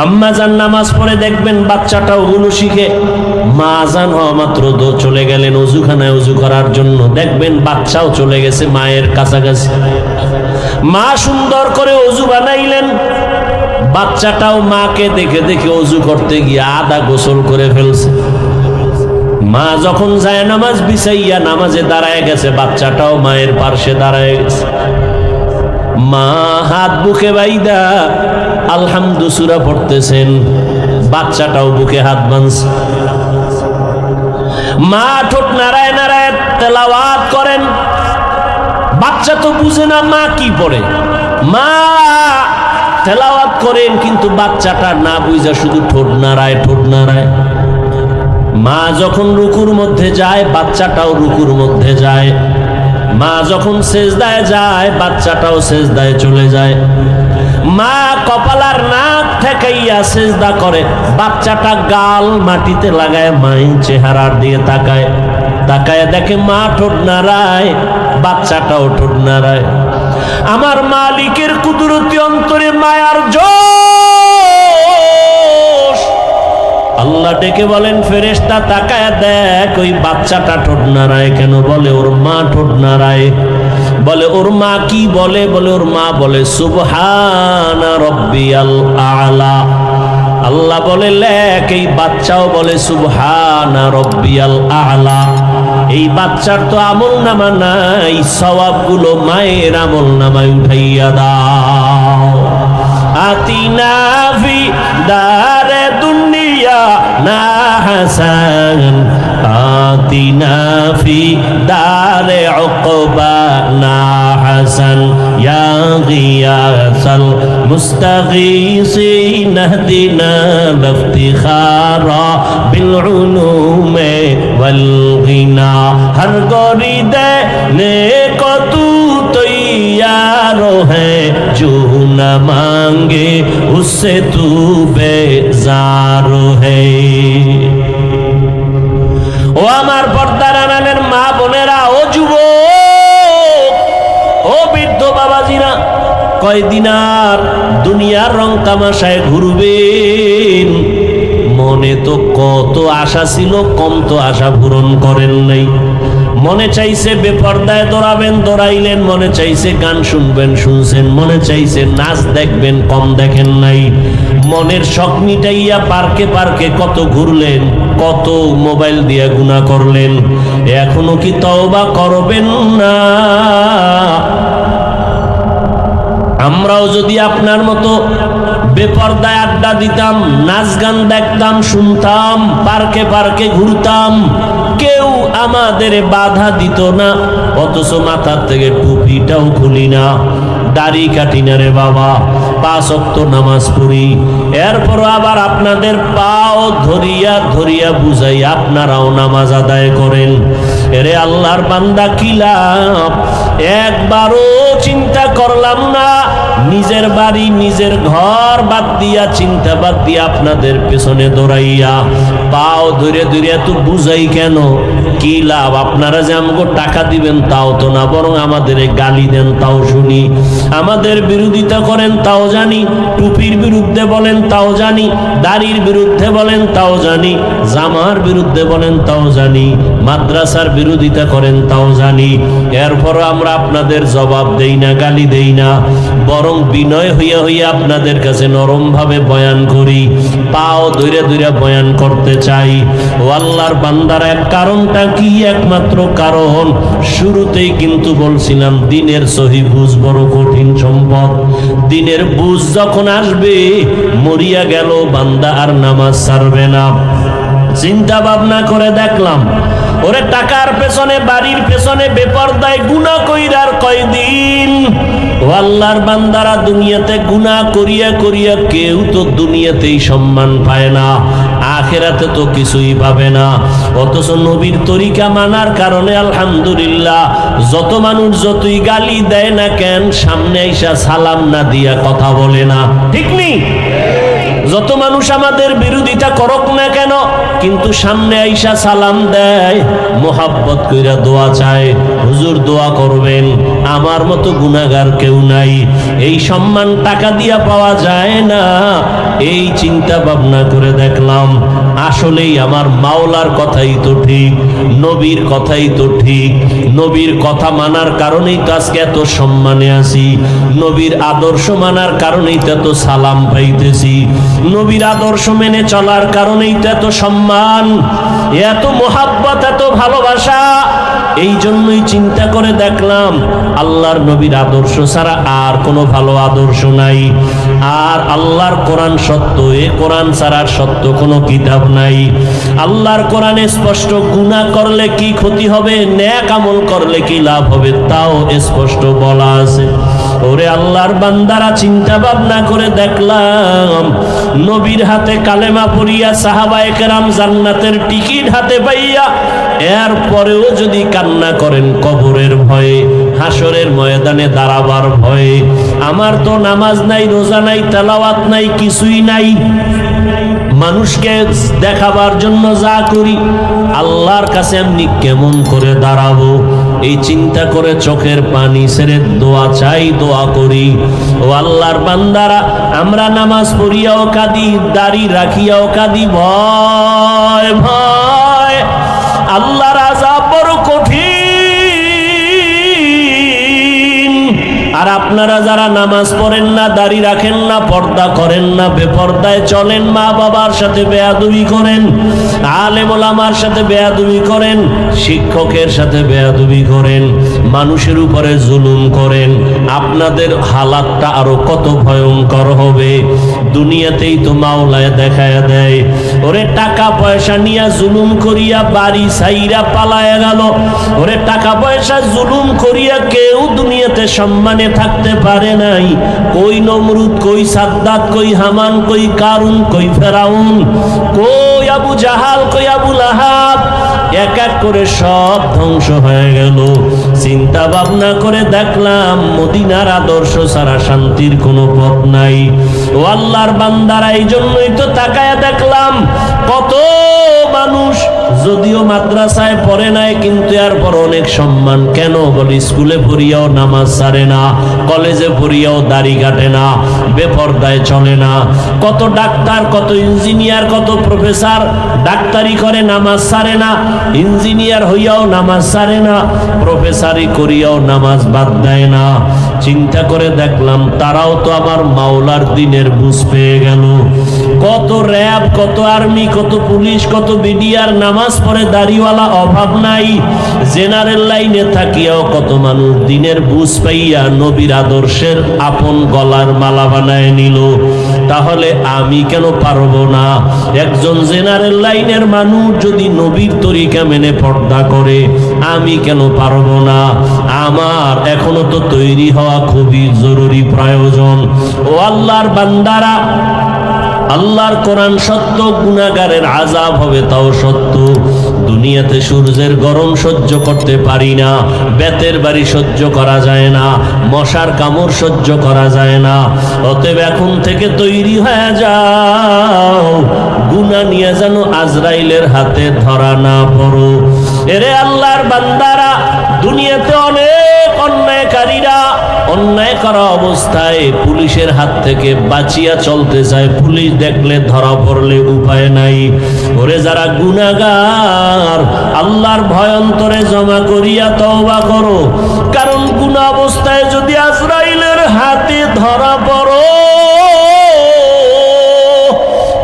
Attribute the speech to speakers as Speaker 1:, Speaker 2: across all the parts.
Speaker 1: আম্মা যান নামাজ পড়ে দেখবেন বাচ্চাটাও ওগুলো শিখে। মা আজান হওয়া মাত্র দো চলে গেলেন অজুখানায় অজু করার জন্য। দেখবেন বাচ্চাও চলে গেছে মায়ের কাছাকাছি। মা সুন্দর করে অজু বানাইলেন। বাচ্চাটাও মাকে দেখে দেখে অজু করতে গিয়ে আদা গোসল করে ফেলছে। মা যখন যায় নামাজ বিছাইয়া নামাজে দাঁড়ায় গেছে, বাচ্চাটাও মায়ের পার্শ্বে দাঁড়ায় গেছে। মা হাত বুকে বাইদা আলহামদু সুরা পড়তেছেন, বাচ্চাটাও বুকে হাত বাঁধছে। মা ঠোঁট নারায় নারায় তেলাওয়াত করেন। বাচ্চা তো বুঝে না মা কি পড়ে। মা তেলাওয়াত করেন, কিন্তু বাচ্চাটা না বুঝা শুধু ঠোঁট নাড়ায় ঠোঁট নাড়ায়। মা যখন রুকুর মধ্যে যায়, বাচ্চাটাও রুকুর মধ্যে যায়। মা যখন সেজদায় যায়, বাচ্চাটাও সেজদায় চলে যায়। মা কপালার নাক ঠেকাইয়া সেজদা করে, বাচ্চাটা গাল মাটিতে লাগায় মাই চেহারার দিয়ে তাকায়। তাকায় দেখে মা ঠোঁট নাড়ায়, বাচ্চাটাও ঠোঁট নাড়ায়। আমার মালিকের কুদরতি অন্তরে মায়ার জোশ আল্লাহ ডেকে বলেন, ফেরেশতা তাকায় দেখ, ওই বাচ্চাটা ঠোঁট নাড়ায় কেন বলে? ওর মা ঠোঁট নাড়ায় বলে, ওর মা কি বলে? বলে, ওর মা বলে, সুবহানা রব্বিয়াল আলা। আল্লাহ বলে, লেখ, এই বাচ্চাও বলে, সুবহানা রব্বিয়াল আলা। এই বাচ্চার তো আমল নামা নাই, সওয়াবগুলো মায়ের আমল নামায় উঠাইয়া দাও। আতিনা ফি نا حسن آتنا في دار عقبانا حسن يا غياث المستغيثين اهدنا لافتخار بالعلوم والغنى. هر ده نيكو تو تيار न मांगे उससे तू बेजार है ও আমার পর্দার আনানের মা বোনেরা ও যুব ও বৃদ্ধ বাবাজিরা কয়দিন আর দুনিয়ার রং তামাশায় ঘুরবেন মনে তো কত আশা ছিল কম তো আশা পূরণ করেন নাই মনে চাইছে বেপর্দায় দৌড়াবেন, দৌড়াইলেন, মনে চাইছে গান শুনবেন, শুনছেন, মনে চাইছে নাচ দেখবেন, কম দেখেন নাই। মনের শখ মিটাইয়া পার্কে পার্কে কত ঘুরলেন, কত মোবাইল দিয়ে গুণা করলেন। এখনও কি তওবা করবেন না? আমরাও যদি আপনার মতো বেপর্দায় আড্ডা দিতাম, নাচ গান দেখতাম, শুনতাম, পার্কে পার্কে ঘুরতাম কেউ আমাদের বাধা দিত না, অথচ মাথার থেকে টুপিটাও খুলি না। দাড়ি কাটি না রে বাবা, পাঁচ অক্ত নামাজ পড়ি। এরপর আবার আপনাদের পাও ধরিয়া ধরিয়া বুঝাই, আপনারাও নামাজ আদায় করেন। এরে আল্লাহর বান্দা কি লাভ? একবারও চিন্তা করলাম না, নিজের বাড়ি, নিজের ঘর বাদ দিয়া, চিন্তা বাদ দিয়া আপনাদের পেছনে দৌড়াইয়া পাও ধরে ধরে এত বুঝাই কেন? কি লাভ? আপনারা যে আমাকে টাকা দিবেন তাও তো না, বরং আমাদের গালি দেন তাও শুনি। আমাদের বিরোধিতা করেন তাও জানি, টুপির বিরুদ্ধে বলেন তাও জানি, দাড়ির বিরুদ্ধে বলেন তাও জানি, জামার বিরুদ্ধে বলেন তাও জানি, মাদ্রাসার বিরোধিতা করেন তাও জানি। এরপর আমরা আপনাদের জবাব দেই না, গালি দেই না, বরং বিনয় হইয়া হইয়া আপনাদের কাছে নরম ভাবে বয়ান করি। পাও দৈরে দৈরে বয়ান করতে চাই। ও আল্লাহর বান্দার এক কারণটা কি? একমাত্র কারণ, শুরুতেই কিন্তু বলছিলাম, দিনের সহি বুঝ বড় কঠিন সম্পদ। দিনের বুঝ যখন আসবে, মরিয়া গেল, বান্দা আর নামাজ ছাড়বে না। চিন্তা ভাবনা করে দেখলাম। ওরে টাকার পেছনে, বাড়ির পেছনে, বেপরদায় গুণা কইরার কয়দিন? আল্লাহর বান্দারা দুনিয়াতে গুণা করিয়া করিয়া কেউ তো দুনিয়াতেই সম্মান পায় না, আখেরাতে তো কিছুই পাবে না। অথচ নবীর তরিকা মানার কারণে আলহামদুলিল্লাহ, যত মানুষ যতই গালি দেয় না কেন, সামনে আইসা সালাম না দিয়া কথা বলে না। ঠিক নেই যত মানুষ আমাদের বিরোধিতা করক না কেন কিন্তু সামনে আইসা সালাম দেয়, মোহাব্বত কইরা দোয়া চায়, হুজুর দোয়া করবেন, আমার মতো গুনাহগার কেউ নাই, এই সম্মান টাকা দিয়া পাওয়া যায় না, এই চিন্তা ভাবনা করে দেখলাম, আসলেই আমার মাওলার কথাই তো ঠিক, নবীর কথাই তো ঠিক, নবীর কথা মানার কারণেই তো আজকে এত সম্মানে আছি, নবীর আদর্শ মানার কারণেই তো এত সালাম পাইতেছি, নবীর আদর্শ মেনে চলার কারণেই তো এত সম্মান এত মোহাব্বত, এত ভালোবাসা এই জন্যই চিন্তা করে দেখলাম আল্লাহর নবীর আদর্শ ছাড়া আর কোনো ভালো আদর্শ নাই। আর আল্লাহর কোরআন সত্য, এ কোরআন ছাড়া আর সত্য কোনো কিতাব নাই। আল্লাহর কোরআনে স্পষ্ট গুণা করলে কি ক্ষতি হবে, ন্যাক আমল করলে কি লাভ হবে, তাও স্পষ্ট বলা আছে। ওরে আল্লাহর বান্দারা চিন্তা ভাবনা করে দেখলাম, নবীর হাতে কালেমা পড়িয়া সাহাবায়ে কেরাম জান্নাতের টিকিট হাতে পাইয়া এর পরেও যদি কান্না করেন কবরের ভয়ে হাসরের ময়দানে দাঁড়াবার ভয়ে। আমার তো নামাজ নাই, রোজা নাই, তেলাওয়াত নাই, কিছুই নাই। মানুষকে দেখাবার জন্য যা করি, আল্লাহর কাছে আমি কেমন করে দাঁড়াবো? এই চিন্তা করে চোখের পানি ছেড়ে দোয়া চাই, দোয়া করি। ও আল্লাহর বান্দারা, আমরা নামাজ পড়িয়াও কাঁদি, দাড়ি রাখিয়াও কাঁদি, ভয় ভয়। আল্লাহর আজাব বড় কঠিন। আর আপনারা যারা নামাজ পড়েন না, দাড়ি রাখেন না, পর্দা করেন না, বেপর্দায় চলেন, মা বাবার সাথে বেয়াদুবি করেন ওলামার সাথে বেয়াদুবি করেন, শিক্ষকের সাথে বেয়াদুবি করেন, মানুষের উপরে জুলুম করেন, আপনাদের হালাতটা আরও কত ভয়ঙ্কর হবে। দুনিয়াতেই তো মাওলায় দেখায় দেয়। ওরে টাকা পয়সা নিয়ে জুলুম করিয়া বাড়ি সাইরা পালায়া গেল। ওরে টাকা পয়সা জুলুম করিয়া কেউ দুনিয়াতে সম্মানে থাকতে পারে নাই। কই নমরুদ, কই সাদ্দাত, কই হামান, কই কারুন, কই ফেরাউন, কই আবু জাহাল, কই আবু লাহাব, এক এক করে সব ধ্বংস হয়ে গেল। চিন্তা ভাবনা করে দেখলাম, মদিনার আদর্শ ছাড়া শান্তির কোনো পথ নাই। ও আল্লাহর বান্দারা এই জন্যই তো তাকায় দেখলাম, কত মানুষ যদিও মাদ্রাসায় পড়ে নাই, কিন্তু আর এরপর অনেক সম্মান। কেন বলে, স্কুলে পড়িয়াও নামাজ সারে না, কলেজে পড়িয়াও দাড়ি কাটে না, বেপর্দায় চলে না। কত ডাক্তার, কত ইঞ্জিনিয়ার, কত প্রফেসর ডাক্তারি করে নামাজ সারে না, ইঞ্জিনিয়ার হইয়াও নামাজ সারে না, প্রফেসরি করিয়াও নামাজ বাদ দেয় না। চিন্তা করে দেখলাম, তারাও তো আমার মাওলার দিনের বুঝ পেয়ে গেল। কত র্যাব, কত আর্মি, কত পুলিশ, কত বিডিআর, নামাজ পড়ে দাড়িওয়ালা অভাব নাই। জেনারেল লাইনে থাকিয়াও কত মানুষ দিনের বুঝ পাইয়া নবীর আদর্শের আপন গলার মালা বানায় নিল। তাহলে আমি কেন পারব না? একজন জেনারেল লাইনের মানুষ যদি নবীর তরিকা মেনে পর্দা করে, আমি কেন পারব না? আমার এখনও তো তৈরি হওয়া খুবই জরুরি প্রয়োজন। ও আল্লাহর বান্দারা আল্লাহর কোরআন সত্য গুণাগারের আজাব হবে তাও সত্য। দুনিয়াতে সূর্যের গরম সহ্য করতে পারি না, বেতের বাড়ি সহ্য করা যায় না, মশার কামড় সহ্য করা যায় না। অতএব এখন থেকে তৈরি হয়ে যাও গুণা নিয়ে যেন আজরাইলের হাতে ধরা না পড়ো। এরে আল্লাহর বান্দারা, দুনিয়াতে অনেক অন্যায়কারীরা অন্যায় করা অবস্থায় পুলিশের হাত থেকে বাঁচিয়া চলতে চায়। পুলিশ দেখলে ধরা পড়লে উপায় নাই। ওরে যারা গুনাগার, আল্লাহর ভয়ন্তরে জমা করিয়া তওবা করো। কারণ গুণা অবস্থায় যদি আজরাইলের হাতে ধরা পড়ো,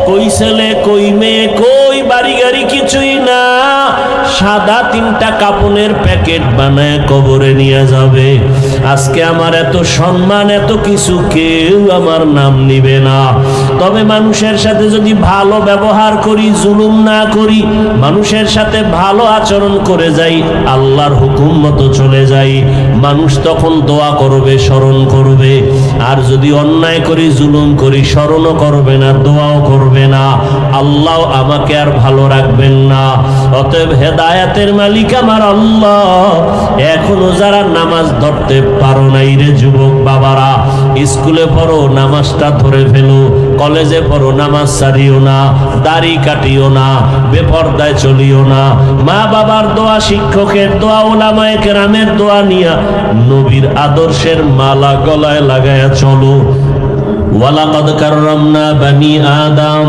Speaker 1: কই ছেলে, কই মেয়ে, কই বাড়ি গাড়ি কিছুই না, সাদা তিনটা কাপনের প্যাকেট বানায় কবরে নিয়ে যাবে। আজকে আমার এত সম্মান, এত কিছু কেউ আমার নাম নিবে না। তবে মানুষের সাথে যদি ভালো ব্যবহার করি, জুলুম না করি, মানুষের সাথে ভালো আচরণ করে যাই, আল্লাহর হুকুম মতো চলে যাই। মানুষ তখন দোয়া করবে, স্মরণ করবে। আর যদি অন্যায় করি, জুলুম করি, স্মরণও করবে না, দোয়াও করবে না। আল্লাহ আমাকে আর ভালো রাখবেন না। অতএব হেদায়াতের মালিক আমার আল্লাহ। এখনও যারা নামাজ ধরতে পারো নাই রে যুবক বাবারা স্কুলে পড়ো নামাজটা ধরে ফেলো কলেজে পড়ো নামাজ সারিও না দাড়ি কাটিও না বেপর্দায় চলিও না মা বাবার দোয়া শিক্ষকের দোয়া ওলামায়ে কেরামের দোয়া নিয়া নবীর আদর্শের মালা গলায় লাগায়া চলো ওয়ালাকাদ কাররামনা বানি আদম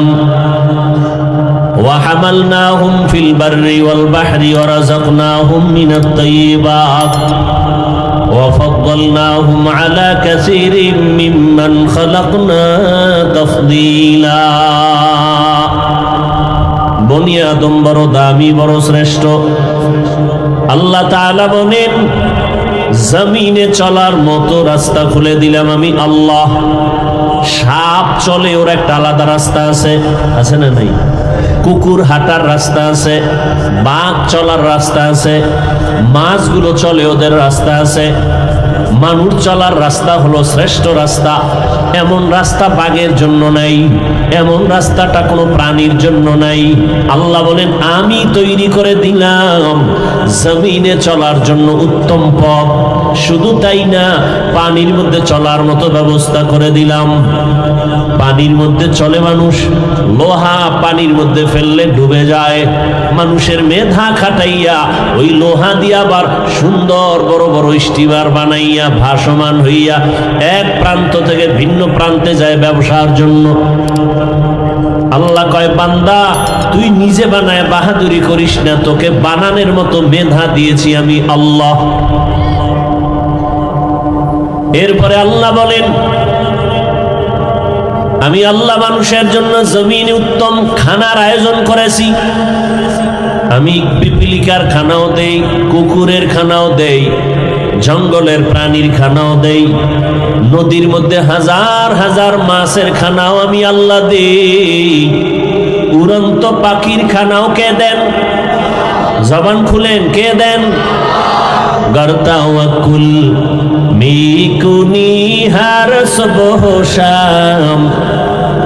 Speaker 1: وحملناهم في البر والبحر ورزقناهم من الطيبات وفضلناهم على كثير ممن خلقنا تفضيلا বনি আদম বড় দামি বড় শ্রেষ্ঠ আল্লাহ তাআলা বলেন জমিনে চলার মতো রাস্তা খুলে দিলাম আমি আল্লাহ সাপ চলে ওর একটা আলাদা রাস্তা আছে আছে না নাই কুকুর হাঁটার রাস্তা আছে, বাঘ চলার রাস্তা আছে, মাছগুলো চলে ওদের রাস্তা আছে। মানুষ চলার রাস্তা হলো শ্রেষ্ঠ রাস্তা। এমন রাস্তা বাঘের জন্য নাই, এমন রাস্তাটা কোনো প্রাণীর জন্য নাই। আল্লাহ বলেন, আমি তৈরি করে দিলাম, জমিনে চলার জন্য উত্তম পথ। শুধু তাই না, পানির মধ্যে চলার মতো ব্যবস্থা করে দিলাম। পানির মধ্যে চলে মানুষ। লোহা পানির মধ্যে ফেললে ডুবে যায়। মানুষের মেধা খাটাইয়া ওই লোহা দিয়া আবার সুন্দর বড় বড় স্টিমার বানাইয়া ভাসমান হইয়া এক প্রান্ত থেকে ভিন্ন প্রান্তে যায় ব্যবসার জন্য। আল্লাহ কয়, বান্দা, তুই নিজে বানায় বাহাদুরি করিস না। তোকে বানানের মতো মেধা দিয়েছি আমি আল্লাহ। এরপরে আল্লাহ বলেন আমি আল্লাহ মানুষের জন্য জমিনে উত্তম খানার আয়োজন করেছি। আমি পিপিলিকার খানাও দেই, কুকুরের খানাও দেই, জঙ্গলের প্রাণীর খানাও দেই, নদীর মধ্যে হাজার হাজার মাছের খানাও আমি আল্লাহ দেই। উড়ন্ত পাখির খানাও কে দেন? জবান খুলেন, কে দেন? গর্তাওয়াকুল মিকুনি হার সবহ শাম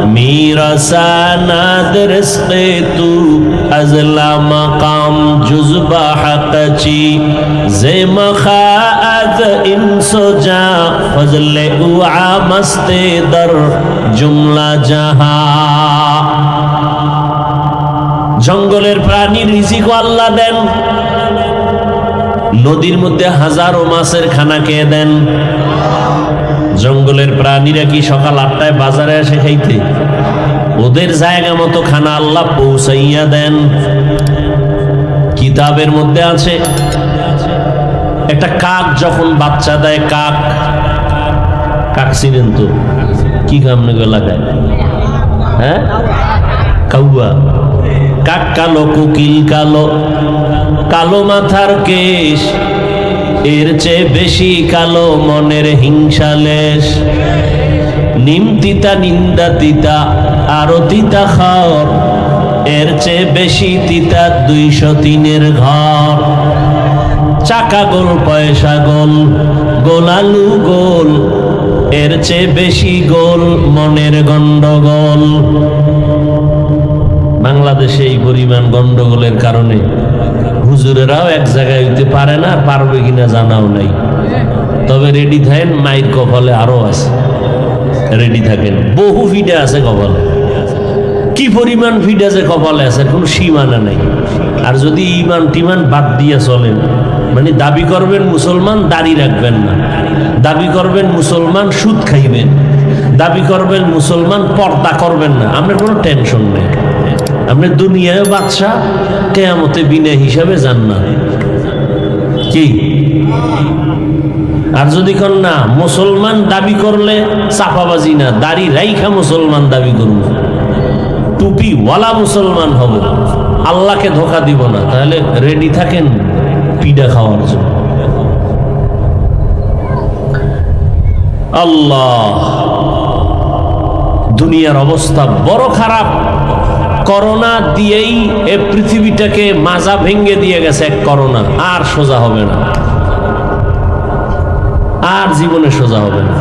Speaker 1: میرساند رزق تو از لا مقام جزبا حقچی زی مخاعد انسو جا فضل او عامست در جملا جہا জঙ্গলের প্রাণীর রিজিক আল্লাহ দেন নদীর মধ্যে হাজারো মাছের খানা খেয়ে দেন। জঙ্গলের প্রাণীরা কি সকাল আটটায় বাজারে আসে খাইতে? ওদের জায়গা মতো খানা আল্লাহ পৌঁছাইয়া দেন। কিতাবের মধ্যে আছে, একটা কাক যখন বাচ্চা দেয়, কাক কাক ছিলেন তো? কি কামনে লাগায় হ্যাঁ? কাউয়া। কাক কালো, কুকিল কালো। কালো মাথার কেশ, এর চেয়ে বেশি কালো মনের হিংসা লেশ। নিম তিতা, নিন্দা তিতা, আরও তিতা খর এর চেয়ে বেশি তিতা দুইশো তিনের ঘর। চাকা গোল, পয়সা গোল গোলালু গোল, এর চেয়ে বেশি গোল মনের গন্ডগোল। বাংলাদেশে এই পরিমাণ গন্ডগোলের কারণে হুজুরেরাও এক জায়গায় হইতে পারে না, পারবে কিনা জানাও নাই। তবে রেডি থাকেন মাইর কপালে আরও আছে। রেডি থাকেন। বহু ফিডে আছে কপালে। কি পরিমাণ ফিড আছে কপালে আছে কোনো সীমানা নাই। আর যদি ইমান টিমান বাদ দিয়ে চলেন মানে দাবি করবেন মুসলমান, দাড়ি রাখবেন না। দাবি করবেন মুসলমান, সুদ খাইবেন। দাবি করবেন মুসলমান, পর্দা করবেন না। আপনার কোনো টেনশন নেই। আপনি দুনিয়ায় বাদশাহ কেয়ামতে বিনা হিসাবে যান না কি? আর যদি কর না, মুসলমান দাবি করলে চাপাবাজি না, দাড়ি রাইখা মুসলমান দাবি করব টুপি ওয়ালা মুসলমান হব। আল্লাহকে ধোকা দিব না। তাহলে রেডি থাকেন পিডা খাওয়ার জন্য। আল্লাহ, দুনিয়ার অবস্থা বড় খারাপ। করোনা দিয়েই এ পৃথিবীটাকে মাজা ভেঙ্গে দিয়ে গেছে এক করোনা। আর সোজা হবে না। আর জীবনে সোজা হবে না।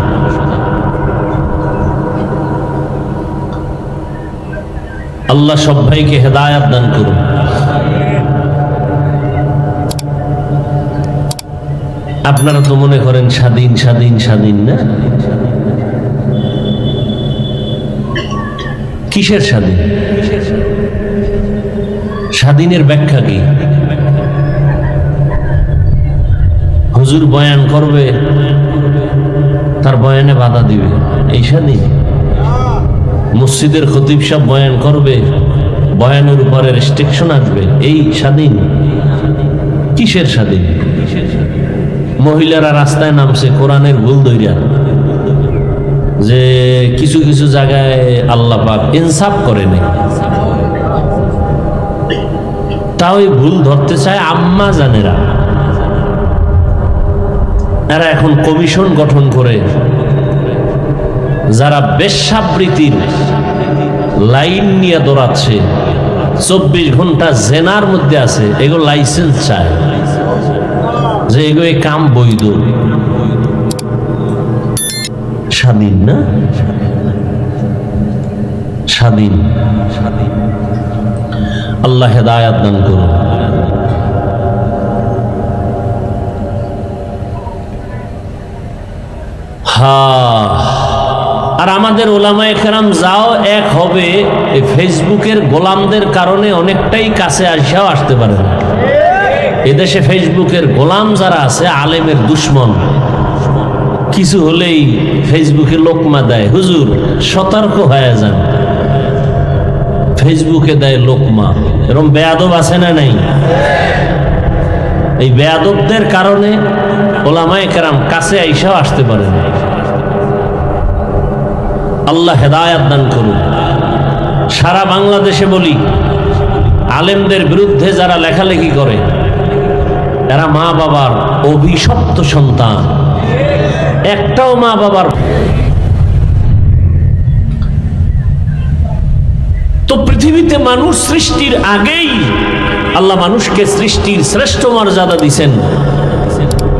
Speaker 1: আল্লাহ সব ভাইকে হেদায়াত দান করুন। আপনারা তো মনে করেন স্বাধীন স্বাধীন স্বাধীন না? কিসের স্বাধীন? স্বাধীনের ব্যাখ্যা কি? হুজুর বয়ান করবে, তার বয়ানে বাধা দিবে। এই স্বাধীন? মসজিদের খতিব সব বয়ান করবে, বয়ানের উপরে রেস্ট্রিকশন আসবে। এই স্বাধীন? কিসের স্বাধীন? মহিলারা রাস্তায় নামছে, কোরআনের ভুল দইরা যে কিছু কিছু জায়গায় আল্লাহ পাক ইনসাফ করে নেই। তাও এই ভুল ধরতে চায় আম্মা জানেরা। এরা এখন কমিশন গঠন করে। যারা বেশ্যাবৃত্তির লাইন নিয়ে দৌড়াচ্ছে, চব্বিশ ঘণ্টা জেনার মধ্যে আছে এগুলো লাইসেন্স চায়। যে এই কাম বৈধ। স্বাধীন না? স্বাধীন। স্বাধীন। আল্লাহ হেদায়াত দান করুন। আর আমাদের ওলামায়ে কেরাম যাও, এক হবে ফেসবুকের গোলামদের কারণে অনেকটাই কাছে আসিয়াও আসতে পারে এদেশে ফেসবুকের গোলাম যারা আছে, আলেমের দুশ্মন। কিছু হলেই ফেসবুকে লোকমা দেয়। হুজুর, সতর্ক হয়ে যান। ফেসবুকে দেয় লোকমা। এরকম বেয়াদব আছে না নাই? এই বেয়াদবদের কারণে ওলামায়ে কেরাম কাছে আইসাও আসতে পারে না। আল্লাহ হেদায়াত দান করুন। সারা বাংলাদেশে বলি, আলেমদের বিরুদ্ধে যারা লেখালেখি করে, এরা মা বাবার অভিশপ্ত সন্তান। একটাও মা বাবার তো পৃথিবীতে মানুষ সৃষ্টির আগেই আল্লাহ মানুষকে সৃষ্টির শ্রেষ্ঠ মর্যাদা দিছেন।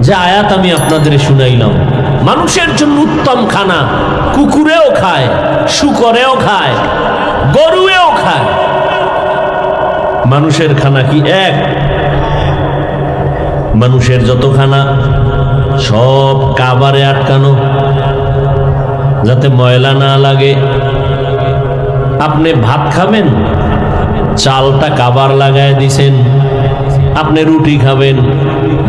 Speaker 1: যে আয়াত আমি আপনাদের শুনাইলাম। মানুষের জন্য উত্তম খানা কুকুরেও খায়, শুকরেও খায়, গরুয়েও খায়। মানুষের খানা কি এক? মানুষের যত খানা, সব কাবারে আটকানো, যাতে ময়লা না লাগে। আপনি ভাত খাবেন? চালটা কাবার লাগায় দিছেন। আপনি রুটি খাবেন।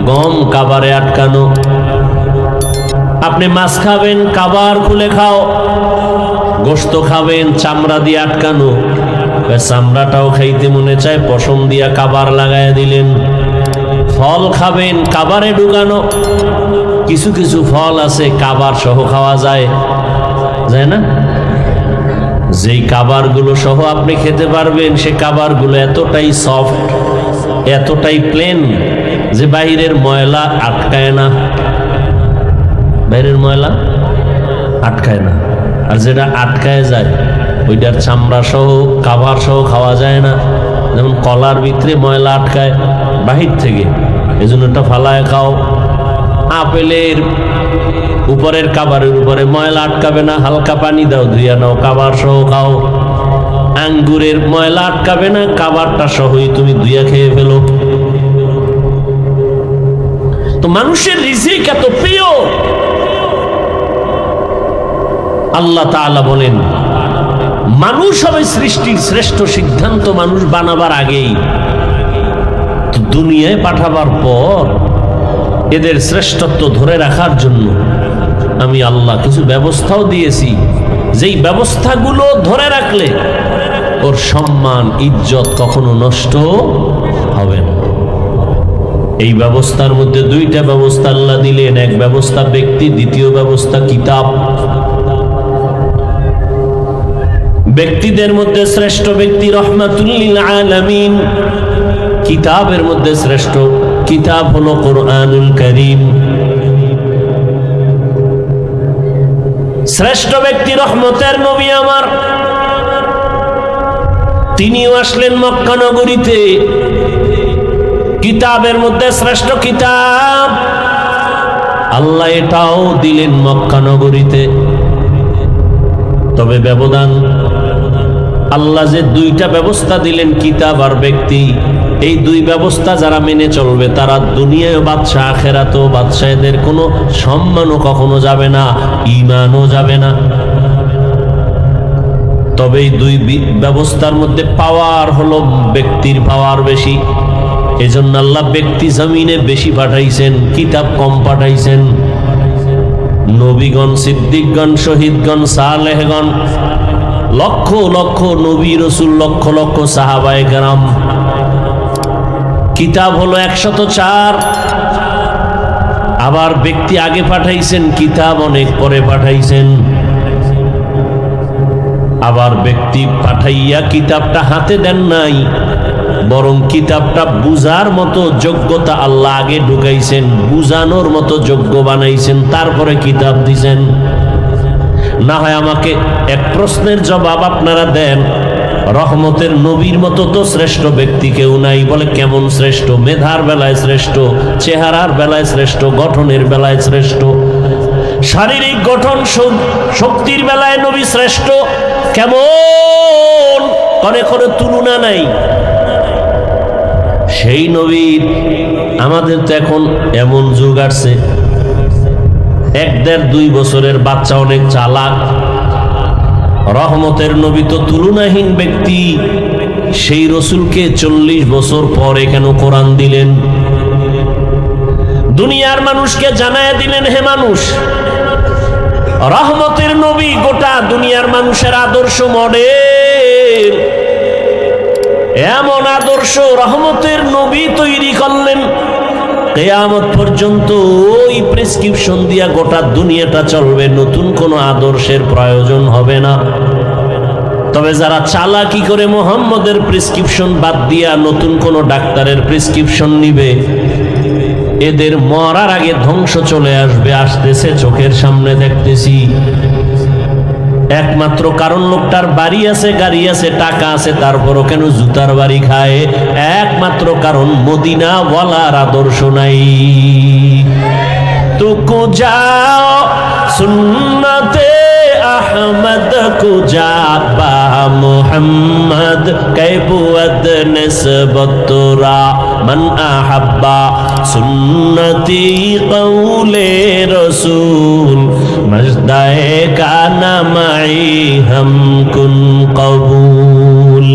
Speaker 1: গম কাবারে আটকানো। আপনি মাছ খাবেন, কাবার খুলে খাও। গোস্ত খাবেন, চামড়া দিয়ে আটকানো। চামড়াটাও খাইতে মনে চায়, পশম দিয়া কাবার লাগায় দিলেন। ফল খাবেন, কাবারে ঢুকানো। কিছু কিছু ফল আছে, কাবার সহ খাওয়া যায়। যায় না? যেই কাবারগুলো সহ আপনি খেতে পারবেন, সে কাবারগুলো এতটাই সফট এতটাই প্লেন যে বাইরের ময়লা আটকায় না। বাইরের ময়লা আটকায় না। আর যেটা আটকায় যায়, ওইটার চামড়া সহ কাবার সহ খাওয়া যায় না। যেমন কলার ভিতরে ময়লা আটকায়, বাহির থেকে। এই জন্য ওটা ফালায় খাও। আপেলের উপরের কাবারের উপরে ময়লা আটকাবে না, হালকা পানি দাও, ধুইয়া নাও কাবার সহ খাও। আঙ্গুরের ময়লা আটকাবে না কাবারটা সহই তুমি ধুইয়া খেয়ে ফেলো। তো মানুষের রিজিক এত প্রিয়। আল্লাহ তাআলা বলেন, মানুষ হবে সৃষ্টির শ্রেষ্ঠ সিদ্ধান্ত মানুষ বানাবার আগেই। দুনিয়ায় পাঠাবার পর এদের শ্রেষ্ঠত্ব ধরে রাখার জন্য আমি আল্লাহ কিছু ব্যবস্থাও দিয়েছি। যেই ব্যবস্থাগুলো ধরে রাখলে ওর সম্মান, ইজ্জত কখনো নষ্ট হবে না। এই ব্যবস্থার মধ্যে দুইটা ব্যবস্থা আল্লাহ দিলেন, এক ব্যবস্থা ব্যক্তি, দ্বিতীয় ব্যবস্থা কিতাব। ব্যক্তিদের মধ্যে শ্রেষ্ঠ ব্যক্তি রহমাতুল্লিল আলামিন, কিতাবের মধ্যে শ্রেষ্ঠ কিতাব হলো কোরআনুল করিম। শ্রেষ্ঠ ব্যক্তি রহমতের নবী আমার। তিনিও আসলেন মক্কা নগরীতে। কিতাবের মধ্যে শ্রেষ্ঠ কিতাব। আল্লাহ এটাও দিলেন মক্কা নগরীতে। তবে ব্যবধান, আল্লাহ যে দুইটা ব্যবস্থা দিলেন কিতাব আর ব্যক্তি। এই দুই ব্যবস্থা যারা মেনে চলবে, তারা দুনিয়ায় বাদশাহ আখেরাতো বাদশাহেদের কোনো সম্মানও কখনো যাবে না ইমানও যাবে না। তবে এই দুই ব্যবস্থার মধ্যে পাওয়ার হলো ব্যক্তির পাওয়ার বেশি। এজন্য আল্লাহ ব্যক্তি জমিনে বেশি পাঠাইছেন, কিতাব কম পাঠাইছেন। নবীগণ, সিদ্দিকগণ, শহীদগণ, সালেহগণ, লক্ষ লক্ষ নবী রসুল, লক্ষ লক্ষ সাহাবায়ে গ্রাম কিতাব হলো একশত চার। আবার ব্যক্তি আগে পাঠাইছেন, কিতাব অনেক পরে পাঠাইছেন। আবার ব্যক্তি পাঠাইয়া কিতাবটা হাতে দেন নাই, বরং কিতাবটা বুঝার মতো যোগ্যতা আল্লাহ আগে ঢুকাইছেন, বুঝানোর মতো যোগ্য বানাইছেন, তারপরে কিতাব দিছেন। না হয় আমাকে এক প্রশ্নের জবাব আপনারা দেন। রহমতের নবীর মতো তো শ্রেষ্ঠ ব্যক্তি কেউ নাই। বলে কেমন শ্রেষ্ঠ? মেধার বেলায় শ্রেষ্ঠ, চেহারার বেলায় শ্রেষ্ঠ, গঠনের বেলায় শ্রেষ্ঠ। শারীরিক গঠন শক্তির বেলায় নবী শ্রেষ্ঠ। কেমন? করে করে তুলনা নাই। সেই নবীর আমাদের তো এখন এমন যুগ আসছে। এক দেড় দুই বছরের বাচ্চা অনেক চালাক। রহমতের নবী তো তুলনাহীন ব্যক্তি। সেই রসুলকে চল্লিশ বছর পরে কেন কোরআন দিলেন? দুনিয়ার মানুষকে জানায় দিলেন, হে মানুষ, রহমতের নবী গোটা দুনিয়ার মানুষের আদর্শ মডেল। এমন আদর্শ রহমতের নবী তৈরি করলেন কেয়ামত পর্যন্ত ওই প্রেসক্রিপশন দিয়া গোটা দুনিয়াটা চলবে, নতুন কোনো আদর্শের প্রয়োজন হবে না। তবে যারা চালাকি করে মোহাম্মদের প্রেসক্রিপশন বাদ দিয়া নতুন কোনো ডাক্তারের প্রেসক্রিপশন নিবে, এদের মরার আগে ধ্বংস চলে আসবে, আসতেছে চোখের সামনে দেখতেছি। একমাত্র কারণ লোকটার বাড়ি আছে, গাড়ি আছে, টাকা আছে, তারপরও কেন জুতার বাড়ি খায়? একমাত্র কারণ মদিনা বলার আদর্শ নাই। তুকু যাও, সুন্নতে আহমদ কুজা বা মোহাম্মদ কৈবুয়দ নিসবতুরা মন আহাব্বা। সুন্নতি কৌলে রসুল, মজদায়ে কানা মাই হম কুন কবুল।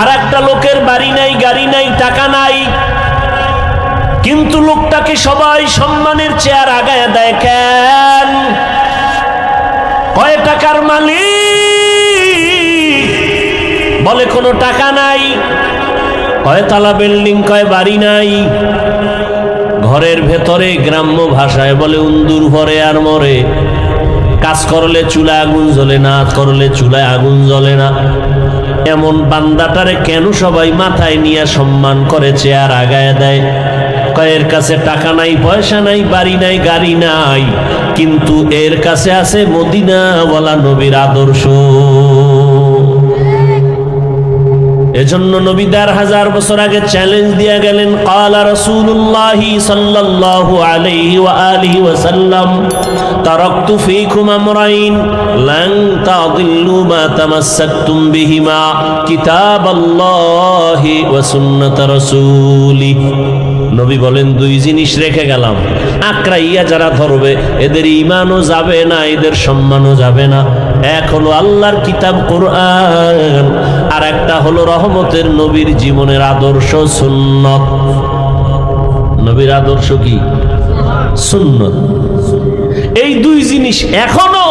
Speaker 1: আর একটা লোকের বাড়ি নাই, গাড়ি নাই, টাকা নাই কিন্তু লোকটাকে সবাই সম্মানের চেয়ার আগায় দেয়, কেন? কয় টাকার মালিক? বলে, কোনো টাকা নাই। কয়, তালা বিল্ডিং, কয়, বাড়ি নাই। ঘরের ভেতরে গ্রাম্য ভাষায় বলে, উন্দুর ভরে আর মরে। কাজ করলে চুলায় আগুন জ্বলে না করলে চুলায় আগুন জ্বলে না। এমন বান্দাটারে কেন সবাই মাথায় নিয়ে সম্মান করে, চেয়ার আগায় দেয়? কয়ের কাছে টাকা নাই, পয়সা নাই, বাড়ি নাই, গাড়ি নাই। কিন্তু এর কাছে আছে মদিনাওয়ালা নবীর আদর্শ। এজন্য নবী দেড় হাজার বছর আগে চ্যালেঞ্জ দিয়ে গেলেন, কালা রসুল্লাহি সাল্লাল্লাহু আলাইহি ওয়া আলিহি ওয়া সাল্লাম তারাকতু ফীকুম আমরাইন লান তাদিল্লু মা তামাসসাকতুম বিহিমা, কিতাবাল্লাহি ওয়া সুন্নাত রাসূলি। নবী বলেন, দুই জিনিস রেখে গেলাম। আক্রাইয়া যারা ধরবে, এদের ইমানও যাবে না, এদের সম্মানও যাবে না। এক হলো আল্লাহর কিতাব কোরআন, আর একটা হলো রহমতের নবীর জীবনের আদর্শ সুন্নত। নবীর আদর্শ কি? সুন্নত। এই দুই জিনিস এখনও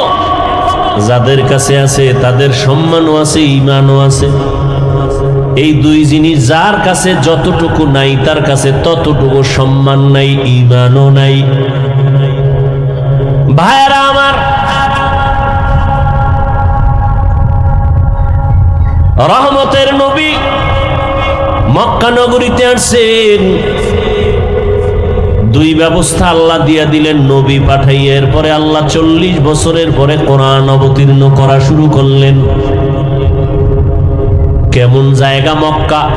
Speaker 1: যাদের কাছে আছে, তাদের সম্মানও আছে ইমানও আছে। এই দুই জিনিস যার কাছে যতটুকু নাই, তার কাছে ততটুকু সম্মান নাই ইমানও নাই। ভাইরা আমার, রহমতের নবী মক্কা নগরীতে আসছেন। দুই ব্যবস্থা আল্লাহ দিয়া দিলেন, নবী পাঠাইয়া, এরপরে আল্লাহ চল্লিশ বছরের পরে কোরআন অবতীর্ণ করা শুরু করলেন। কেমন জায়গা মক্কা?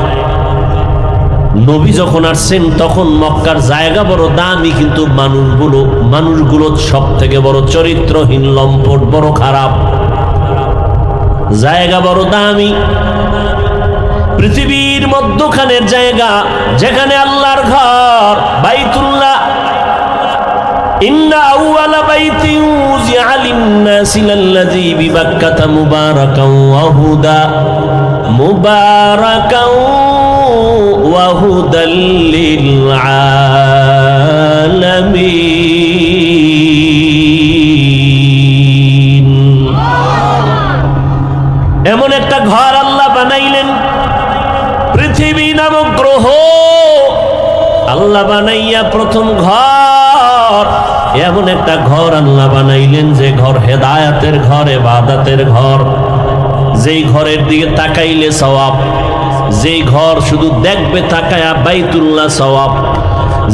Speaker 1: নবী যখন আসছেন, তখন মক্কার জায়গা বড় দামি, কিন্তু মানুষগুলো মানুষগুলো সব থেকে বড় চরিত্রহীন লম্পট বড় খারাপ। জায়গা বড় দামি। পৃথিবীর মধ্যখানের জায়গা, যেখানে আল্লাহর ঘর, বাইতুল্লাহ। ইন্না আউয়ালা বাইতিন জিআলিন নাসিলাল্লাযী বিবাক্কাতা মুবারাকাও ওয়া হুদা। মুবারাকা ওয়া হুদাল এমন একটা ঘর আল্লাহ বানাইলেন, পৃথিবী নামক গ্রহ। আল্লাহ বানাইয়া প্রথম ঘর, এমন একটা ঘর আল্লাহ বানাইলেন যে ঘর হেদায়াতের ঘর, এবাদাতের ঘর। যেই ঘরের দিকে তাকাইলে সওয়াব, যেই ঘর শুধু দেখবে তাকায়া বাইতুল্লাহ সওয়াব,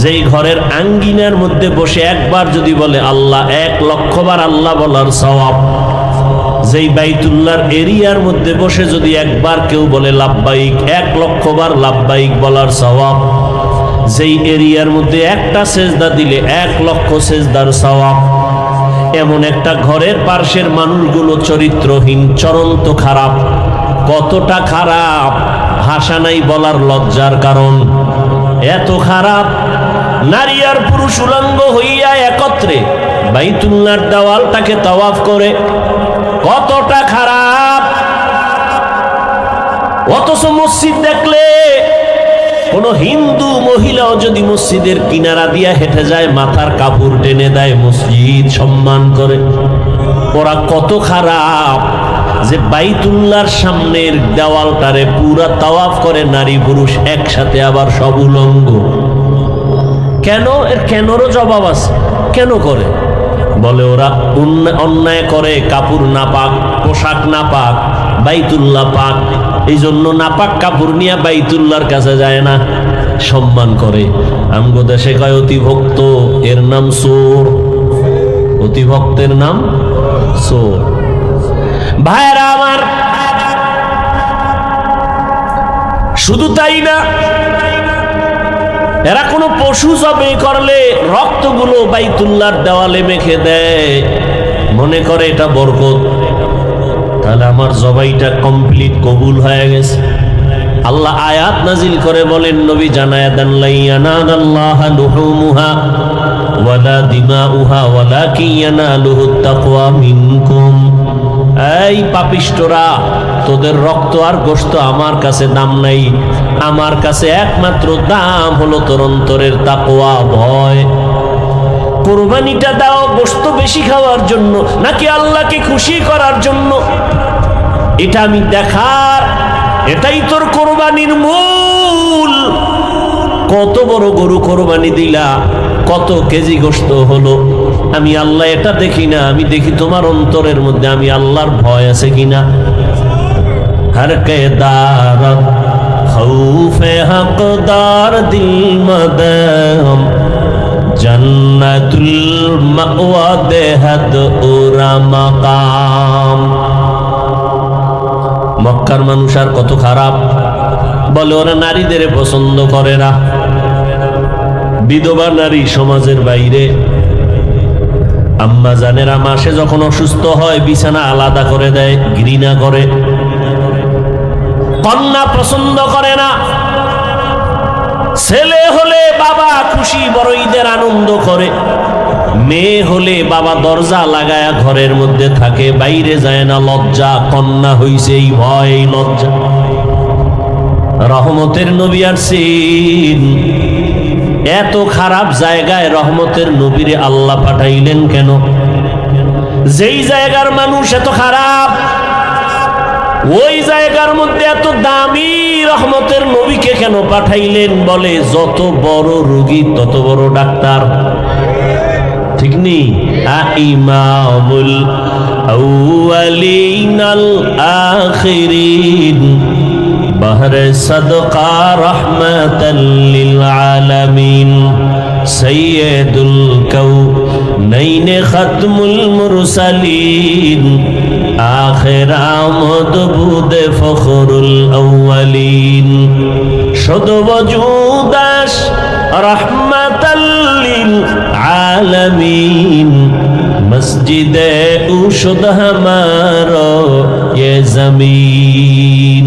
Speaker 1: যেই ঘরের আঙ্গিনার মধ্যে বসে একবার যদি বলে আল্লাহ, এক লক্ষবার আল্লাহ বলার সওয়াব, যেই বাইতুল্লার এরিয়ার মধ্যে বসে যদি একবার কেউ বলে লাভবাহিক এক লক্ষবার লাভবাহিক বলার সওয়াব, যেই এরিয়ার মধ্যে একটা সেজদা দিলে এক লক্ষ সেজদার সওয়াব এমন একটা ঘরের পার্শ্বের মানুষগুলো চরিত্রহীন, চরন্ত খারাপ। কতটা খারাপ? ভাষা নাই বলার লজ্জার কারণ। এত খারাপ? নারী আর পুরুষ উলঙ্গ হইয়া একত্রে বাইতুল্লার দেওয়ালটাকে তাওয়াফ করে। কতটা খারাপ? অথচ মসজিদ দেখলে কোন হিন্দু মহিলাও যদি মসজিদের কিনারা দিয়া হেঁটে যায়, মাথার কাপড় টেনে দেয়, মসজিদ সম্মান করে। ওরা কত খারাপ যে বাইতুল্লার সামনের দেওয়ালটারে পুরা তাওয়াফ করে নারী পুরুষ একসাথে আবার সব উলঙ্গ। কেন? এর কেনরও জবাব আছে। কেন করে? বলে ওরা অন্যায় করে, কাপড় না পাক, পোশাক না পাক, বাইতুল্লাহ পাক। এই জন্য নাপাক কাপড় নিয়ে বাইতুল্লাহর কাছে যায় না, সম্মান করে। আমগো দেশে কয় অতিভক্ত, এর নাম সোর অতিভক্তের নাম সোর ভাইরা আমার, শুধু তাই না, এরা কোনো পশু জবে করলে রক্তগুলো বাইতুল্লার দেওয়ালে মেখে দেয়। মনে করে এটা বরকত। তাহলে আমার জবাইটা কমপ্লিট কবুল হয়ে গেছে। আল্লাহ আয়াত নাজিল করে বলেন, নবী জানায় দেন লাইয়ানান আল্লাহ লুহুমুহা ওয়ালা দিমাউহা ওয়ালাকিন ইয়ানালুহুত তাকওয়া মিনকুম। এই পাপিষ্টরা তোদের রক্ত আর গোস্ত আমার কাছে দাম নাই। আমার কাছে একমাত্র দাম হলো তোর অন্তরের তাকওয়া, ভয়। কোরবানিটা দাও গোস্ত বেশি খাওয়ার জন্য, নাকি আল্লাহকে খুশি করার জন্য? এটা আমি দেখার, এটাই তোর কোরবানির মূল। কত বড় গরু কোরবানি দিলা, কত কেজি গোস্ত হলো? আমি আল্লাহ এটা দেখি না, আমি দেখি তোমার অন্তরের মধ্যে আমি আল্লাহর ভয় আছে কিনা? হার কে দার হক দার দিল মদ জন্নতুল মক্কার মানুষ আর কত খারাপ? বলে, ওরা নারীদের পছন্দ করে না। বিধবা নারী সমাজের বাইরে। আম্মা জানেরা মাসে যখন অসুস্থ হয়, বিছানা আলাদা করে দেয়, ঘৃণা করে। কন্যা পছন্দ করে না। ছেলে হলে বাবা খুশি বড় ঈদের আনন্দ করে। মেয়ে হলে বাবা দরজা লাগায়া ঘরের মধ্যে থাকে, বাইরে যায় না, লজ্জা, কন্যা হইছে এই ভয় এই লজ্জা। রহমতের নবী আর সিন এত খারাপ জায়গায় রহমতের নবীরে আল্লাহ পাঠাইলেন কেন? যেই জায়গার মানুষ এত খারাপ ওই জায়গার মধ্যে এত দামি রহমতের নবীকে কেন পাঠাইলেন বলে, যত বড় রোগী, তত বড় ডাক্তার। ঠিক নেই ইমামুল আউয়ালিন আল আখিরিন। بحر صدقہ رحمت للعالمین سید الکو نین ختم المرسلین آخر آمد بود فخر الاولین شد وجودش رحمت للعالمین مسجد او شد ہمارا یہ زمین